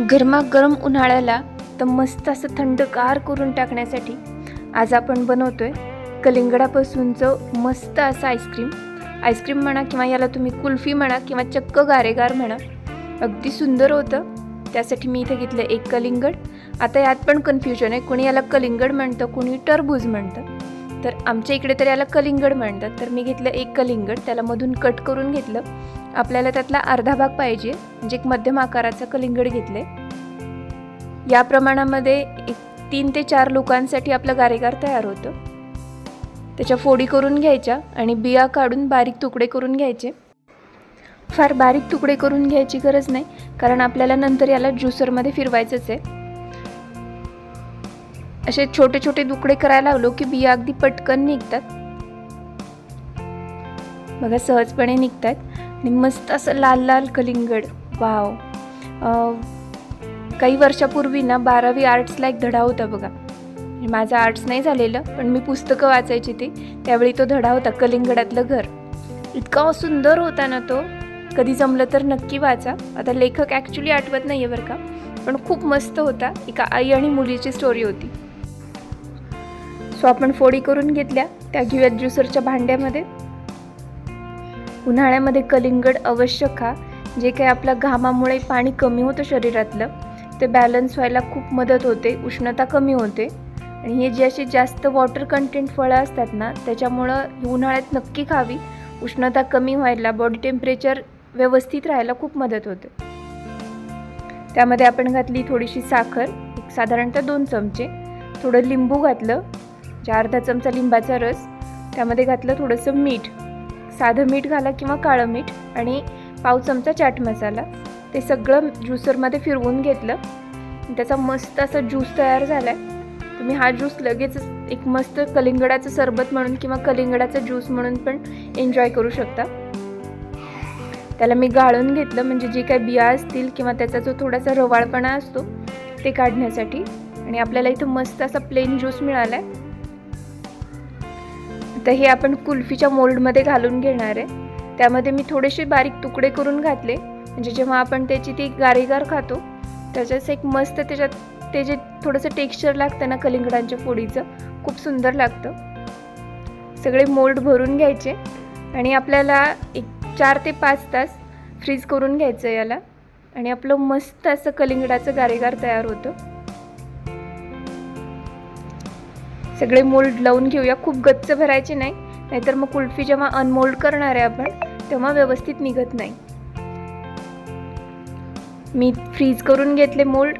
गरमागरम उन्हाळ्याला तर मस्त असं थंडगार करून टाकण्यासाठी आज आपण बनवतो आहे कलिंगडापासूनचं मस्त असं आईस्क्रीम. आईस्क्रीम म्हणा किंवा याला तुम्ही कुल्फी म्हणा किंवा चक्क गारेगार म्हणा अगदी सुंदर होतं. त्यासाठी मी इथे घेतलं एक कलिंगड. आता यात पण कन्फ्युजन आहे. कुणी याला कलिंगड म्हणतं कुणी टरबूज म्हणतं. तर आमच्या इकडे तर याला कलिंगड म्हणतात. तर मी घेतलं एक कलिंगड. त्याला मधून कट करून घेतलं. आपल्याला त्यातला अर्धा भाग पाहिजे. म्हणजे एक मध्यम आकाराचा कलिंगड घेतले या प्रमाणामध्ये एक तीन ते चार लोकांसाठी आपलं गारेगार तयार होतं. त्याच्या फोडी करून घ्यायच्या आणि बिया काढून बारीक तुकडे करून घ्यायचे. फार बारीक तुकडे करून घ्यायची गरज नाही. कारण आपल्याला नंतर याला ज्युसरमध्ये फिरवायचंच आहे. असे छोटे छोटे तुकडे करायला लागलो की बिया अगदी पटकन निघतात. बघा सहजपणे निघतात आणि मस्त असं लाल लाल कलिंगड. वाव. काही वर्षापूर्वी ना बारावी आर्ट्सला एक धडा होता बघा. म्हणजे माझं आर्ट्स नाही झालेलं पण मी पुस्तकं वाचायची ती. त्यावेळी तो धडा होता कलिंगडातलं घर. इतका सुंदर होता ना तो. कधी जमलं तर नक्की वाचा. आता लेखक ॲक्च्युली आठवत नाही आहे बरं का. पण खूप मस्त होता. एका आई आणि मुलीची स्टोरी होती. सो आपण फोडी करून घेतल्या त्या घेऊयात ज्युसरच्या भांड्यामध्ये. उन्हाळ्यामध्ये कलिंगड अवश्य खा. जे काही आपल्या घामामुळे पाणी कमी होतं शरीरातलं ते बॅलन्स व्हायला खूप मदत होते उष्णता कमी होते. आणि हे जे अशी जास्त वॉटर कंटेंट फळं असतात ना त्याच्यामुळं उन्हाळ्यात नक्की खावी. उष्णता कमी व्हायला बॉडी टेम्परेचर व्यवस्थित राहायला खूप मदत होते. त्यामध्ये आपण घातली थोडीशी साखर एक साधारणतः दोन चमचे. थोडं लिंबू घातलं जे अर्धा चमचा लिंबाचा रस त्यामध्ये घातलं थोडंसं मीठ. साधं मीठ घाला किंवा काळं मीठ आणि पाव चमचा चाट मसाला. ते सगळं ज्युसरमध्ये फिरवून घेतलं. त्याचा मस्त असा ज्यूस तयार झाला आहे तुम्ही हा ज्यूस लगेच एक मस्त कलिंगडाचं सरबत म्हणून किंवा कलिंगडाचा ज्यूस म्हणून पण एन्जॉय करू शकता. त्याला मी गाळून घेतलं. म्हणजे जे काही बिया असतील किंवा त्याचा जो थोडासा रवाळपणा असतो ते काढण्यासाठी. आणि आपल्याला इथं मस्त असा प्लेन ज्यूस मिळाला आहे तर हे आपण कुल्फीच्या मोल्डमध्ये घालून घेणार आहे. त्यामध्ये मी थोडेसे बारीक तुकडे करून घातले. म्हणजे जेव्हा आपण त्याची ती गारीगार खातो त्याच्याच एक मस्त त्याच्यात ते जे थोडंसं टेक्स्चर लागतं ना कलिंगडांच्या फोडीचं खूप सुंदर लागतं. सगळे मोल्ड भरून घ्यायचे आणि आपल्याला एक चार ते पाच तास फ्रीज करून घ्यायचं याला. आणि आपलं मस्त असं कलिंगडाचं गारेगार तयार होतं. सगळे मोल्ड लावून घेऊया. खूप गच्च भरायचे नाही. नाहीतर मग कुल्फी जेव्हा अनमोल्ड करणार आहे आपण तेव्हा व्यवस्थित निघत नाही. मी फ्रीज करून घेतले मोल्ड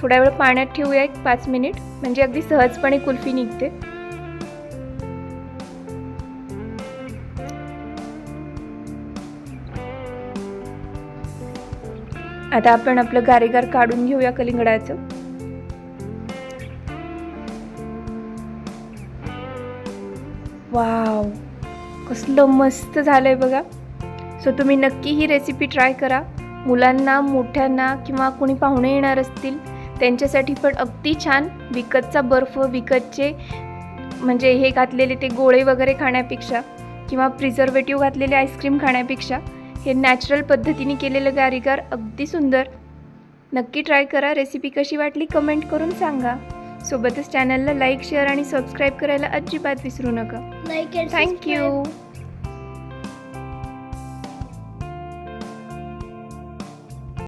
थोड्या वेळ पाण्यात ठेवूया एक पाच मिनिट म्हणजे अगदी सहजपणे कुल्फी निघते. आता आपण आपलं गारेगार काढून घेऊया कलिंगडाचं. वाव कसलं मस्त झालं आहे बघा. सो तुम्ही नक्की ही रेसिपी ट्राय करा. मुलांना मोठ्यांना किंवा कोणी पाहुणे येणार असतील त्यांच्यासाठी पण अगदी छान. विकतचा बर्फ विकतचे म्हणजे हे घातलेले ते गोळे वगैरे खाण्यापेक्षा किंवा प्रिझर्वेटिव्ह घातलेले आईस्क्रीम खाण्यापेक्षा हे नॅचरल पद्धतीने केलेलं गारीगार अगदी सुंदर. नक्की ट्राय करा. रेसिपी कशी वाटली कमेंट करून सांगा. सोबतच चॅनलला लाईक शेअर आणि सबस्क्राईब करायला अजिबात विसरू नका and थँक्यू.